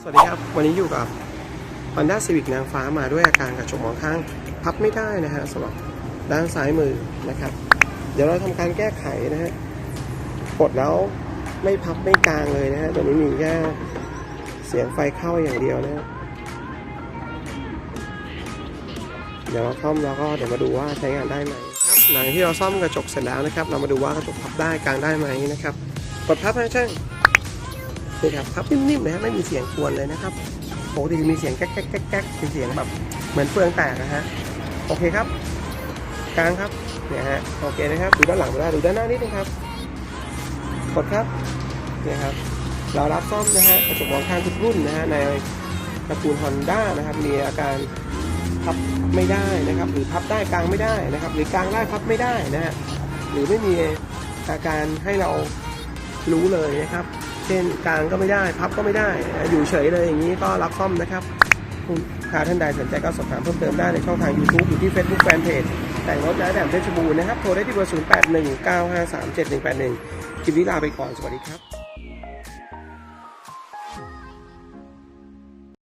สวัสดีครับ วันนี้อยู่กับ Honda Civic นางฟ้ามาด้วยอาการกระจกมองข้างพับไม่ได้นะฮะสำหรับด้านซ้ายมือนะครับ เดี๋ยวเราทำการแก้ไขนะฮะกดแล้วไม่พับไม่กลางเลยนะฮะตัวนี้มีแค่เสียงไฟเข้าอย่างเดียวนะฮะเดี๋ยวเราซ่อมแล้วก็เดี๋ยวมาดูว่าใช้งานได้ไหมครับหลังที่เราซ่อมกระจกเสร็จแล้วนะครับ เรามาดูว่ากระจกพับได้กลางได้ไหมนะครับกดพับนะช่าง นี่ครับพับนิ่มๆนะฮะไม่มีเสียงกวนเลยนะครับปกติจะมีเสียงแก๊กแก๊กแก๊กแก๊กเป็นเสียงแบบเหมือนเฟืองแตกนะฮะโอเคครับกลางครับเนี่ยฮะโอเคนะครับดูด้านหลังไม่ได้ดูด้านหน้านิดนึงครับกดครับเนี่ยครับเรารับซ่อมนะฮะกระจกมองข้างทุกรุ่นนะฮะในตระกูล Honda นะครับมีอาการพับไม่ได้นะครับ หรือพับได้กลางไม่ได้นะครับ หรือกลางได้พับไม่ได้นะฮะหรือไม่มีอาการให้เรารู้เลยนะครับ เส้นกลางก็ไม่ได้ พับก็ไม่ได้ อยู่เฉยเลยอย่างนี้ก็รับซ่อมนะครับ คุณค้าท่านใดสนใจก็สอบถามเพิ่มเติมได้ในช่องทาง YouTube อยู่ที่ Facebook Fanpage แต่งรถย้ายแดมเพชรบูรณ์นะครับ โทรได้ที่เบอร์ 0819537181 คลิปนี้ลาไปก่อน สวัสดีครับ